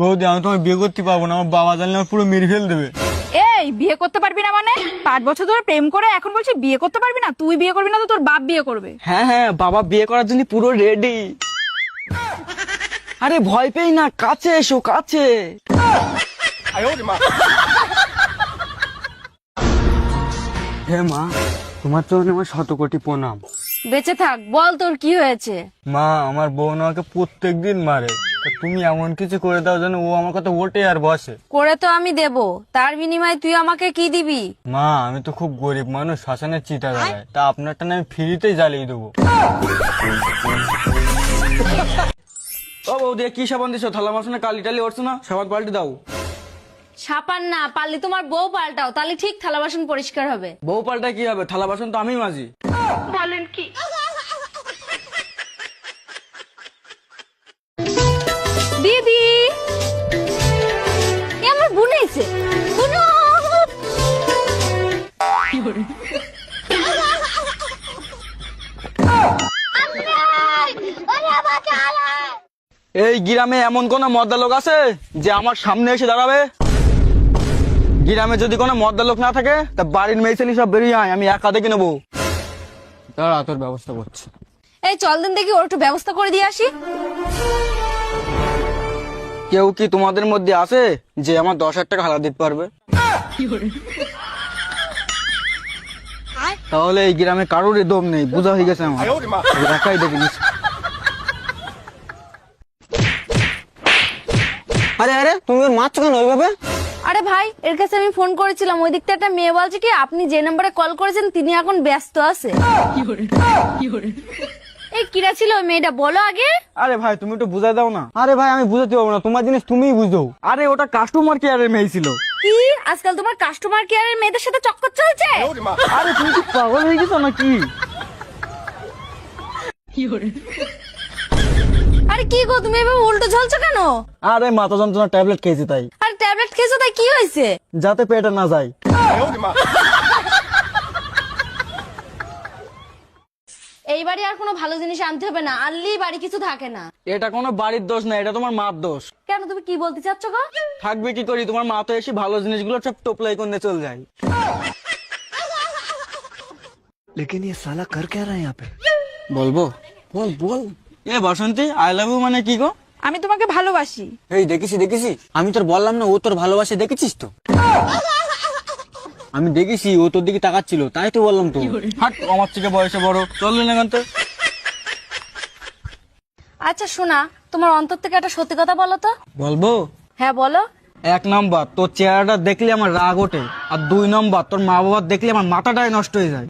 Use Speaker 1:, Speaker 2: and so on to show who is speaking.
Speaker 1: বৌদি আমি তোমায় বিয়ে করতে পারব না আমার বাবা জানলে আমার পুরো মেরে ফেল দেবে।
Speaker 2: এই বিয়ে করতে পারবি না মানে? পাঁচ বছর ধরে প্রেম করে এখন বলছি বিয়ে করতে পারবি না? তুই বিয়ে করবি না তো তোর বাপ বিয়ে করবে।
Speaker 3: হ্যাঁ হ্যাঁ বাবা বিয়ে করার জন্য পুরো রেডি আরে ভয় পেই না কাছে এসো কাছে। হে মা তোমার তো আমার শত কোটি প্রণাম।
Speaker 4: বেঁচে থাক বল তোর কি হয়েছে?
Speaker 1: মা আমার বোন আমাকে প্রত্যেকদিন মারে। তুমি এমন কিছু করে দাও যেন ও আমার কথা ওঠে আর বসে।
Speaker 4: করে তো আমি দেব। তার বিনিময়ে তুই আমাকে কি দিবি?
Speaker 1: মা আমি তো খুব গরিব মানুষ শ্মশানের চিতা দাঁড়ায় তা আপনারটা না আমি ফ্রিতেই জ্বালিয়ে দেবো।
Speaker 3: ও বৌদি কি সাবান দিছো? থালা বাসনে কালি টালি উঠছো না? সাবান পাল্টে দাও।
Speaker 4: সাপান না পারলে তোমার বউ পাল্টাও তাহলে ঠিক থালা বাসন পরিষ্কার হবে।
Speaker 3: বউ পাল্টা কি হবে? থালা বাসন তো আমি মাজি।
Speaker 4: দিদি। আমার বোন
Speaker 3: এই গ্রামে এমন কোন মদ্দা লোক আছে যে আমার সামনে এসে দাঁড়াবে? গ্রামে যদি কোনো মদ্দা লোক না থাকে তা বাড়ির মেয়ে ছেলে সব বেরিয়ে আয় আমি একা দেখে নেব।
Speaker 1: দাঁড়া তোর ব্যবস্থা করছি।
Speaker 4: এই চল দিন দেখি ওর একটু ব্যবস্থা করে দিয়ে আসি।
Speaker 3: কেউ কি তোমাদের মধ্যে আছে যে আমার দশ হাজার টাকা হালা দিতে পারবে? তাহলে এই গ্রামে কারোর দম নেই বোঝা হয়ে গেছে আমার। একাই দেখে নিচ্ছি
Speaker 5: আরে আরে তুমি ওর মারছো কেন ওইভাবে?
Speaker 4: আরে ভাই এর কাছে আমি ফোন করেছিলাম। ওই দিকটা একটা মেয়ে বলছে কি আপনি যে নাম্বারে কল করেছেন তিনি এখন ব্যস্ত আছে। এই কিরা ছিল ওই মেয়েটা? বলো আগে।
Speaker 3: আরে ভাই তুমি একটু বুঝাই দাও না।
Speaker 1: আরে ভাই আমি বুঝাতে পারব না। তোমার জিনিস তুমিই বুঝো।
Speaker 3: আরে ওটা কাস্টমার কেয়ারের মেয়ে ছিল।
Speaker 4: কি? আজকাল তোমার কাস্টমার কেয়ারের মেয়েদের সাথে চক্কর চলছে?
Speaker 3: আরে তুমি কি পাগল হয়ে গেছো নাকি?
Speaker 4: আরে কি গো তুমি এভাবে উল্টো ঝলছো কেন?
Speaker 3: আরে মাথা যন্ত্রণা ট্যাবলেট খেয়েছি তাই।
Speaker 4: আরে ট্যাবলেট খেয়েছো তাই কি হয়েছে?
Speaker 3: যাতে পেটে না যায়।
Speaker 4: এই বাড়ি আর কোনো ভালো জিনিস আনতে হবে না আনলেই বাড়ি কিছু থাকে না
Speaker 3: এটা কোনো বাড়ির দোষ না এটা তোমার মার দোষ
Speaker 4: কেন তুমি কি বলতে চাচ্ছ গো
Speaker 3: থাকবে কি করি তোমার মা তো এসে ভালো জিনিসগুলো সব টোপলাই করে চলে যায়
Speaker 5: लेकिन ये साला कर क्या रहा है यहाँ पे
Speaker 3: বলবো বল বল এ বসন্তী আই লাভ ইউ মানে কি গো
Speaker 2: আমি তোমাকে ভালোবাসি
Speaker 3: এই দেখেছি দেখেছি আমি তোর বললাম না ও তোর ভালোবাসে দেখেছিস তো আমি দেখেছি ও তোর দিকে তাকাচ্ছিল তাই তো বললাম তো।
Speaker 1: হাট আমার থেকে বয়সে বড়। চললি না তো
Speaker 4: আচ্ছা শোনা তোমার অন্তর থেকে একটা সত্যি কথা বলো তো।
Speaker 3: বলব?
Speaker 4: হ্যাঁ বলো।
Speaker 3: এক নাম্বার তোর চেহারাটা দেখলে আমার রাগ ওঠে। আর দুই নাম্বার তোর মা বাবার দেখলে আমার মাথাটাই নষ্ট হয়ে যায়।